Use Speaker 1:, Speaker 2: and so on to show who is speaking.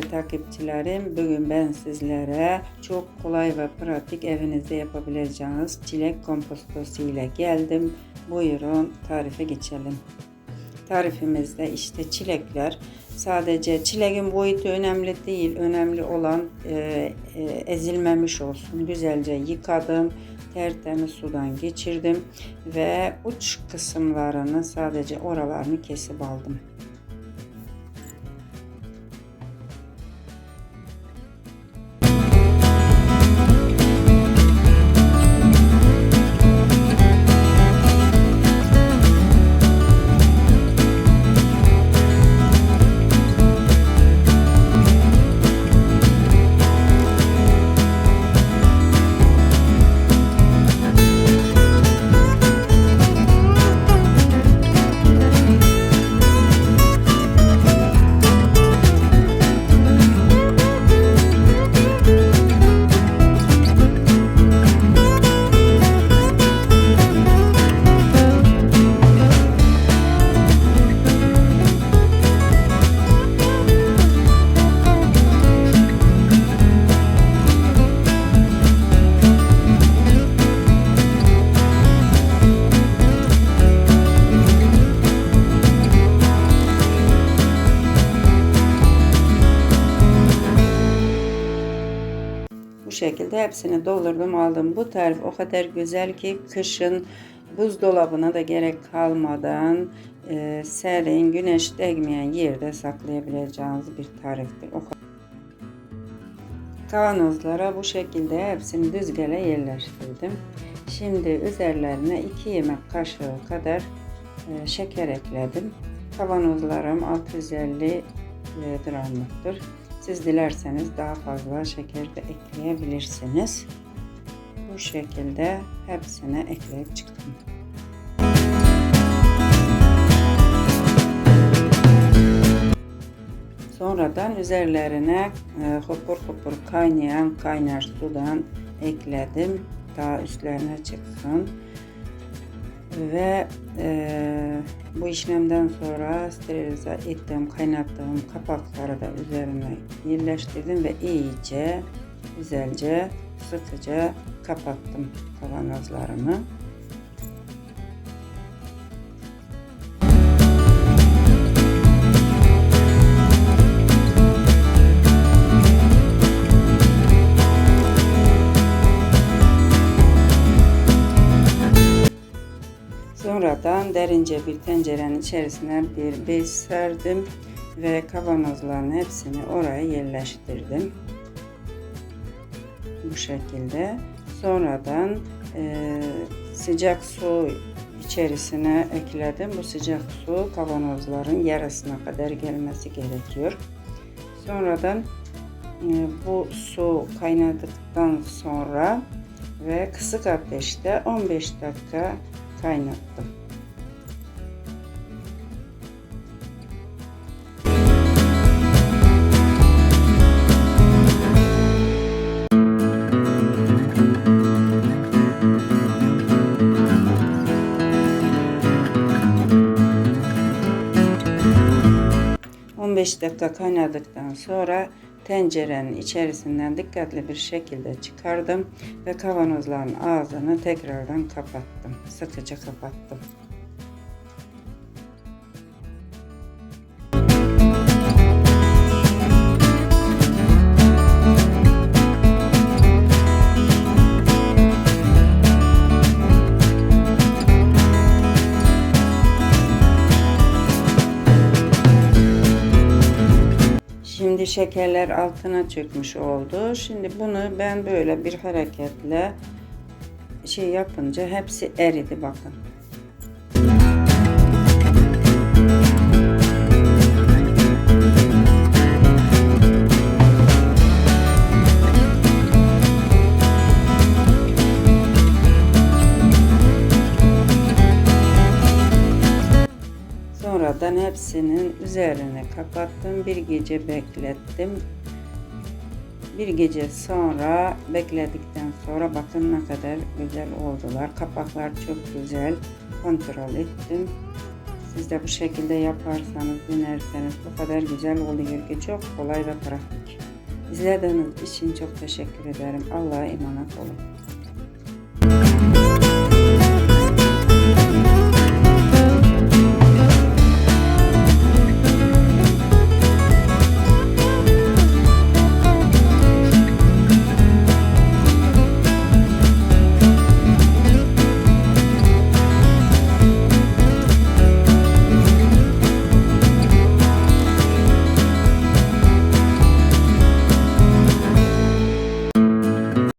Speaker 1: takipçilerim, bugün ben sizlere çok kolay ve pratik evinizde yapabileceğiniz çilek kompostosu ile geldim. Buyurun tarife geçelim. Tarifimizde işte çilekler. Sadece çileğin boyutu önemli değil. Önemli olan e, e, ezilmemiş olsun. Güzelce yıkadım. Tertemiz sudan geçirdim. Ve uç kısımlarını sadece oralarını kesip aldım. Şekilde hepsini doldurdum aldım. Bu tarif o kadar güzel ki kışın buzdolabına da gerek kalmadan e, serin, güneş değmeyen yerde saklayabileceğiniz bir tariftir. O. Kavanozlara bu şekilde hepsini düzgele yerleştirdim. Şimdi üzerlerine 2 yemek kaşığı kadar e, şeker ekledim. Kavanozlarım 650 gramlıktır. Siz dilerseniz daha fazla şeker de ekleyebilirsiniz. Bu şekilde hepsine ekleyip çıktım. Sonradan üzerlerine e, hopur hopur kaynayan kaynar sudan ekledim. Daha üstlerine çıksın. Ve e, bu işlemden sonra sterilize ettiğim, kaynattığım kapakları da üzerine yerleştirdim ve iyice, güzelce, sıkıca kapattım kavanozlarımı. Sonradan derince bir tencerenin içerisine bir bez serdim ve kavanozların hepsini oraya yerleştirdim. Bu şekilde. Sonradan e, sıcak su içerisine ekledim. Bu sıcak su kavanozların yarısına kadar gelmesi gerekiyor. Sonradan e, bu su kaynadıktan sonra ve kısık ateşte 15 dakika kaynattım. ...15 dakika kaynadıktan sonra tencerenin içerisinden dikkatli bir şekilde çıkardım ve kavanozların ağzını tekrardan kapattım. Sıkıca kapattım. Şimdi şekerler altına çökmüş oldu. Şimdi bunu ben böyle bir hareketle şey yapınca hepsi eridi bakın. Sonradan hepsinin üzerine kapattım. Bir gece beklettim. Bir gece sonra bekledikten sonra bakın ne kadar güzel oldular. Kapaklar çok güzel. Kontrol ettim. Siz de bu şekilde yaparsanız, denerseniz bu kadar güzel oluyor ki çok kolay ve pratik. İzlediğiniz için çok teşekkür ederim. Allah'a emanet olun.